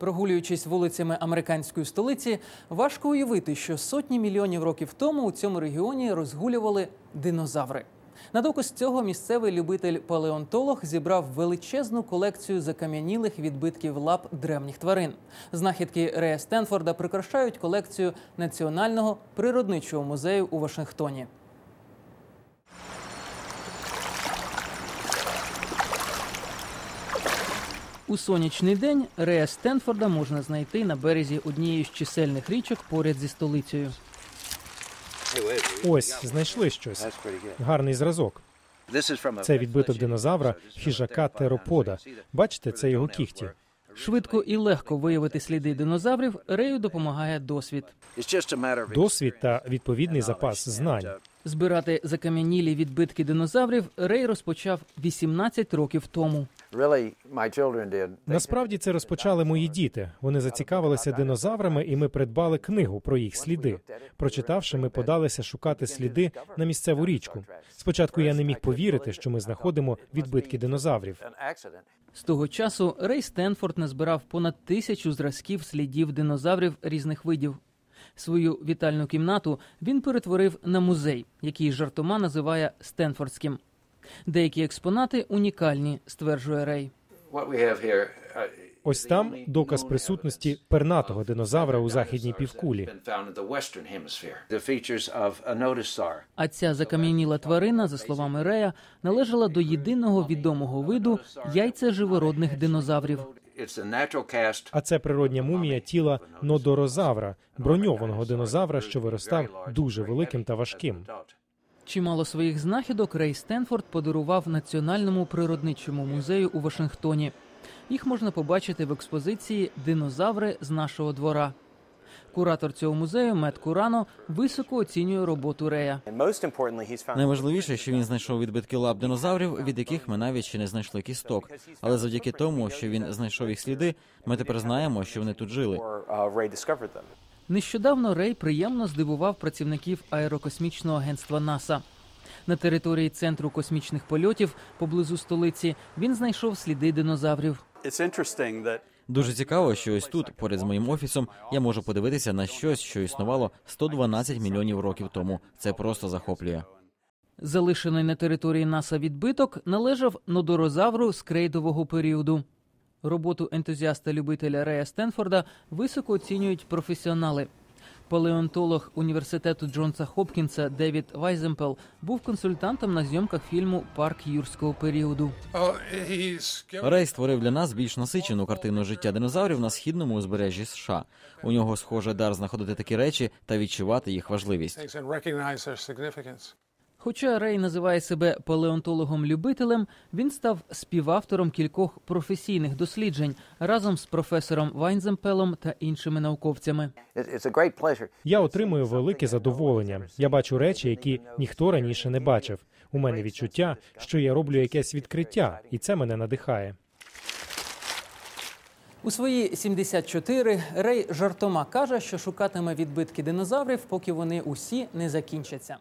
Прогулюючись вулицями американської столиці, важко уявити, що сотні мільйонів років тому у цьому регіоні розгулювали динозаври. На доказ цього місцевий любитель-палеонтолог зібрав величезну колекцію закам'янілих відбитків лап древніх тварин. Знахідки Рея Стенфорда прикрашають колекцію Національного природничого музею у Вашингтоні. У сонячний день Рея Стенфорда можна знайти на березі однієї з чисельних річок поряд зі столицею. Ось, знайшли щось. Гарний зразок. Це відбиток динозавра, хижака теропода. Бачите, це його кіхті. Швидко і легко виявити сліди динозаврів Рею допомагає досвід. Досвід та відповідний запас знань. Збирати закам'янілі відбитки динозаврів Рей розпочав 18 років тому. Насправді це розпочали мої діти. Вони зацікавилися динозаврами, і ми придбали книгу про їх сліди. Прочитавши, ми подалися шукати сліди на місцеву річку. Спочатку я не міг повірити, що ми знаходимо відбитки динозаврів. З того часу Рей Стенфорд назбирав понад тисячу зразків слідів динозаврів різних видів. Свою вітальну кімнату він перетворив на музей, який жартома називає Стенфордським. Деякі експонати унікальні, стверджує Рей. Ось там доказ присутності пернатого динозавра у західній півкулі. А ця закам'яніла тварина, за словами Рея, належала до єдиного відомого виду яйцеживородних динозаврів. А це природня мумія тіла нодорозавра, броньованого динозавра, що виростав дуже великим та важким. Чимало своїх знахідок Рей Стенфорд подарував Національному природничому музею у Вашингтоні. Їх можна побачити в експозиції Динозаври з нашого двора. Куратор цього музею Мет Курано високо оцінює роботу Рея. Найважливіше, що він знайшов відбитки лап динозаврів, від яких ми навіть ще не знайшли кісток. Але завдяки тому, що він знайшов їх сліди, ми тепер знаємо, що вони тут жили. Нещодавно Рей приємно здивував працівників аерокосмічного агентства НАСА. На території центру космічних польотів поблизу столиці він знайшов сліди динозаврів. Дуже цікаво, що ось тут, поряд з моїм офісом, я можу подивитися на щось, що існувало 112 мільйонів років тому. Це просто захоплює. Залишений на території НАСА відбиток належав нодорозавру з крейдового періоду. Роботу ентузіаста-любителя Рея Стенфорда високо оцінюють професіонали. Палеонтолог університету Джонса Хопкінса Девід Вайземпел був консультантом на зйомках фільму Парк юрського періоду. Рей створив для нас більш насичену картину життя динозаврів на східному узбережжі США. У нього схоже дар знаходити такі речі та відчувати їх важливість. Хоча Рей називає себе палеонтологом-любителем, він став співавтором кількох професійних досліджень разом з професором Вайнземпелом та іншими науковцями. Я отримую велике задоволення. Я бачу речі, які ніхто раніше не бачив. У мене відчуття, що я роблю якесь відкриття, і це мене надихає. У свої 74 Рей жартома каже, що шукатиме відбитки динозаврів, поки вони усі не закінчаться.